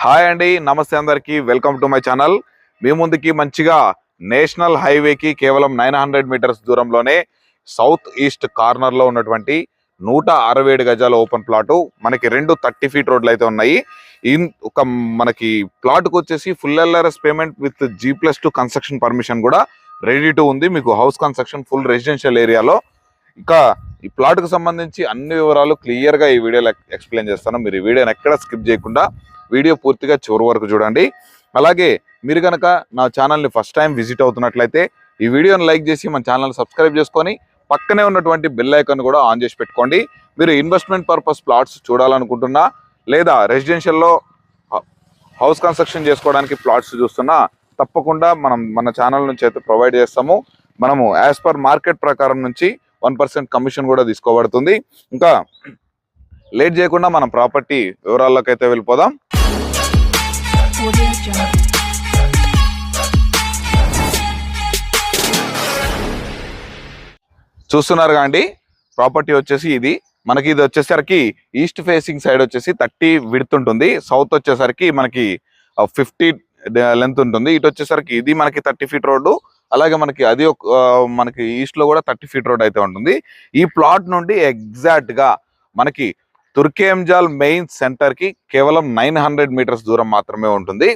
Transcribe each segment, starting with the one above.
Hi అండి నమస్తే అందరికీ వెల్కమ్ టు మై ఛానల్. మీ ముందుకి మంచిగా నేషనల్ హైవేకి కేవలం నైన్ హండ్రెడ్ మీటర్స్ దూరంలోనే సౌత్ ఈస్ట్ కార్నర్లో ఉన్నటువంటి నూట అరవై ఏడు గజాల ఓపెన్ ప్లాట్. మనకి రెండు థర్టీ ఫీట్ రోడ్లు అయితే ఉన్నాయి. ఇన్ ఒక మనకి ప్లాట్కి వచ్చేసి full LRS payment with G plus two construction permission కూడా రెడీ టు ఉంది. మీకు హౌస్ కన్స్ట్రక్షన్ ఫుల్ రెసిడెన్షియల్ ఏరియాలో. ఇంకా ఈ ప్లాట్కు సంబంధించి అన్ని వివరాలు క్లియర్గా ఈ వీడియోలో ఎక్స్ప్లెయిన్ చేస్తాను. మీరు ఈ వీడియోని ఎక్కడ స్కిప్ చేయకుండా వీడియో పూర్తిగా చివరి వరకు చూడండి. అలాగే మీరు కనుక నా ఛానల్ని ఫస్ట్ టైం విజిట్ అవుతున్నట్లయితే ఈ వీడియోని లైక్ చేసి మన ఛానల్ సబ్స్క్రైబ్ చేసుకొని పక్కనే ఉన్నటువంటి బెల్ ఐకాన్ కూడా ఆన్ చేసి పెట్టుకోండి. మీరు ఇన్వెస్ట్మెంట్ పర్పస్ ప్లాట్స్ చూడాలనుకుంటున్నా లేదా రెసిడెన్షియల్లో హౌస్ కన్స్ట్రక్షన్ చేసుకోవడానికి ప్లాట్స్ చూస్తున్నా తప్పకుండా మనం మన ఛానల్ నుంచి అయితే ప్రొవైడ్ చేస్తాము. మనము యాజ్ పర్ మార్కెట్ ప్రకారం నుంచి వన్ పర్సెంట్ కమిషన్ కూడా తీసుకోబడుతుంది. ఇంకా లేట్ చేయకుండా మనం ప్రాపర్టీ వివరాల్లోకి అయితే వెళ్ళిపోదాం. చూస్తున్నారు అండి? ప్రాపర్టీ వచ్చేసి ఇది. మనకి ఇది వచ్చేసరికి ఈస్ట్ ఫేసింగ్ సైడ్ వచ్చేసి థర్టీ విడ్త్ ఉంటుంది. సౌత్ వచ్చేసరికి మనకి ఫిఫ్టీ లెంత్ ఉంటుంది. ఇటు వచ్చేసరికి ఇది మనకి థర్టీ ఫీట్ రోడ్డు అలాగే మనకి అది ఒక మనకి ఈస్ట్లో కూడా థర్టీ ఫీట్ రోడ్ అయితే ఉంటుంది. ఈ ప్లాట్ నుండి ఎగ్జాక్ట్గా మనకి తుర్కేంజాల్ మెయిన్ సెంటర్కి కేవలం నైన్ హండ్రెడ్ మీటర్స్ దూరం మాత్రమే ఉంటుంది.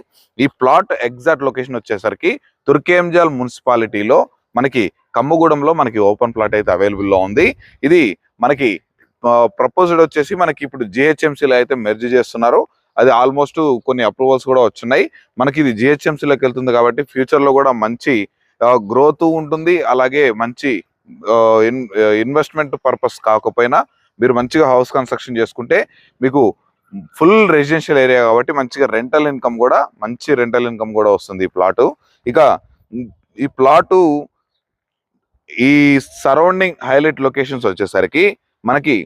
ఈ ప్లాట్ ఎగ్జాక్ట్ లొకేషన్ వచ్చేసరికి తుర్కేంజాల్ మున్సిపాలిటీలో మనకి కమ్మగూడెంలో మనకి ఓపెన్ ప్లాట్ అయితే అవైలబుల్లో ఉంది. ఇది మనకి ప్రపోజ్డ్ వచ్చేసి మనకి ఇప్పుడు జిహెచ్ఎంసీలో లో అయితే మెర్జ్ చేస్తున్నారు. అది ఆల్మోస్ట్ కొన్ని అప్రూవల్స్ కూడా వచ్చినాయి. మనకి ఇది జిహెచ్ఎంసీలోకి లోకి వెళ్తుంది కాబట్టి ఫ్యూచర్లో కూడా మంచి గ్రోత్ ఉంటుంది. అలాగే మంచి ఇన్వెస్ట్మెంట్ పర్పస్ కాకపోయినా మీరు మంచిగా హౌస్ కన్స్ట్రక్షన్ చేసుకుంటే మీకు ఫుల్ రెసిడెన్షియల్ ఏరియా కాబట్టి మంచిగా రెంటల్ ఇన్కమ్ కూడా మంచి రెంటల్ ఇన్కమ్ కూడా వస్తుంది ఈ ప్లాటు ఇక ఈ ప్లాటు ఈ సరౌండింగ్ హైలైట్ లొకేషన్స్ వచ్చేసరికి మనకి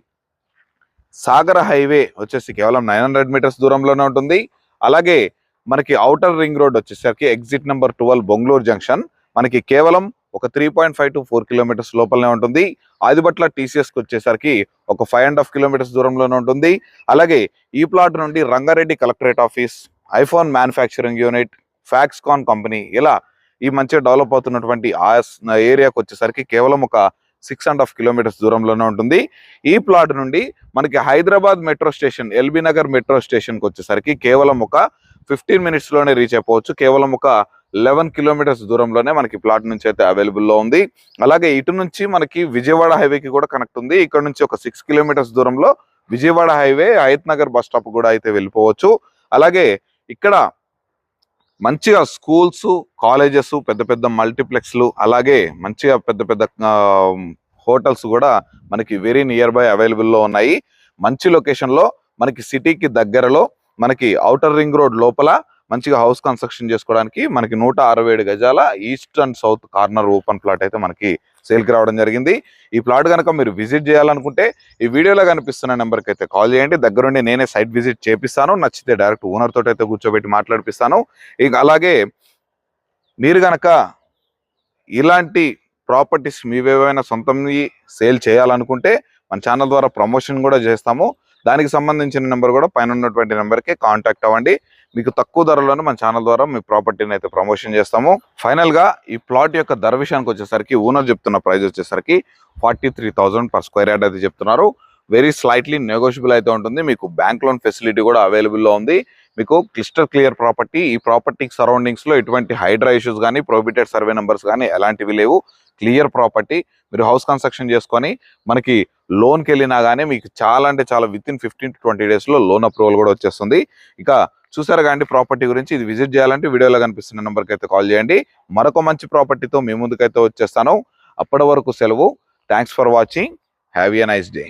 సాగర హైవే వచ్చేసి కేవలం నైన్ హండ్రెడ్ మీటర్స్ దూరంలోనే ఉంటుంది. అలాగే మనకి అవుటర్ రింగ్ రోడ్ వచ్చేసరికి exit number twelve Bongaluru junction మనకి కేవలం ఒక three point five to four kilometers లోపలనే ఉంటుంది. ఆదిబట్ల టీసీఎస్కి వచ్చేసరికి ఒక ఫైవ్ అండ్ హాఫ్ కిలోమీటర్స్ దూరంలోనే ఉంటుంది. అలాగే ఈ ప్లాట్ నుండి Rangareddy collectorate office iPhone manufacturing unit Foxconn company ఇలా ఈ మంచిగా డెవలప్ అవుతున్నటువంటి ఆ ఏరియాకు వచ్చేసరికి కేవలం ఒక సిక్స్ అండ్ హాఫ్ కిలోమీటర్స్ దూరంలోనే ఉంటుంది. ఈ ప్లాట్ నుండి మనకి Hyderabad metro station LB Nagar metro స్టేషన్కి వచ్చేసరికి కేవలం ఒక ఫిఫ్టీన్ మినిట్స్లోనే రీచ్ అయిపోవచ్చు. కేవలం ఒక లెవెన్ కిలోమీటర్స్ దూరంలోనే మనకి ప్లాట్ నుంచి అయితే అవైలబుల్లో ఉంది. అలాగే ఇటు నుంచి మనకి విజయవాడ హైవేకి కూడా కనెక్ట్ ఉంది. ఇక్కడ నుంచి ఒక సిక్స్ కిలోమీటర్స్ దూరంలో Vijayawada highway Hayat Nagar bus stop కూడా అయితే వెళ్ళిపోవచ్చు. అలాగే ఇక్కడ మంచిగా స్కూల్స్ కాలేజెస్ పెద్ద పెద్ద మల్టీప్లెక్స్లు అలాగే మంచిగా పెద్ద పెద్ద హోటల్స్ కూడా మనకి వెరీ నియర్ బై అవైలబుల్లో ఉన్నాయి. మంచి లొకేషన్లో మనకి సిటీకి దగ్గరలో మనకి ఔటర్ రింగ్ రోడ్ లోపల మంచిగా హౌస్ కన్స్ట్రక్షన్ చేసుకోవడానికి మనకి నూట అరవై ఏడు గజాల east and south corner open plot అయితే మనకి సేల్కి రావడం జరిగింది. ఈ ప్లాట్ కనుక మీరు విజిట్ చేయాలనుకుంటే ఈ వీడియోలో కనిపిస్తున్న నెంబర్కి అయితే కాల్ చేయండి. దగ్గరుండి నేనే సైట్ విజిట్ చేపిస్తాను. నచ్చితే డైరెక్ట్ ఓనర్ తోటి అయితే కూర్చోబెట్టి మాట్లాడిపిస్తాను. ఇక అలాగే మీరు గనక ఇలాంటి ప్రాపర్టీస్ మీవేవైనా సొంతం సేల్ చేయాలనుకుంటే మన ఛానల్ ద్వారా ప్రమోషన్ కూడా చేస్తాము. దానికి సంబంధించిన నెంబర్ కూడా పైన ఉన్నటువంటి నెంబర్కి కాంటాక్ట్ అవ్వండి. మీకు తక్కువ ధరలోనే మన ఛానల్ ద్వారా మీ ప్రాపర్టీని అయితే ప్రమోషన్ చేస్తాము. ఫైనల్గా ఈ ప్లాట్ యొక్క ధర విషయానికి వచ్చేసరికి ఓనర్ చెప్తున్న ప్రైస్ వచ్చేసరికి forty three thousand per square yard అయితే చెప్తున్నారు. వెరీ స్లైట్లీ నెగోషియబుల్ అయితే ఉంటుంది. మీకు బ్యాంక్ లోన్ ఫెసిలిటీ కూడా అవైలబుల్లో ఉంది. మీకు క్లిస్టర్ క్లియర్ ప్రాపర్టీ ఈ ప్రాపర్టీ సరౌండింగ్స్లో ఎటువంటి హైడ్రా ఇష్యూస్ కానీ ప్రొహిబిటెడ్ సర్వే నెంబర్స్ కానీ ఎలాంటివి లేవు. క్లియర్ ప్రాపర్టీ మీరు హౌస్ కన్స్ట్రక్షన్ చేసుకొని మనకి లోన్కి వెళ్ళినా కానీ మీకు చాలా అంటే చాలా with in fifteen to twenty డేస్లో లోన్ అప్రూవల్ కూడా వచ్చేస్తుంది. ఇక చూసారు కానీ ప్రాపర్టీ గురించి ఇది విజిట్ చేయాలంటే వీడియోలో కనిపిస్తున్న నెంబర్కి అయితే కాల్ చేయండి. మరొక మంచి ప్రాపర్టీతో మీ ముందుకైతే వచ్చేస్తాను. అప్పటి వరకు సెలవు. Thanks for watching have a nice day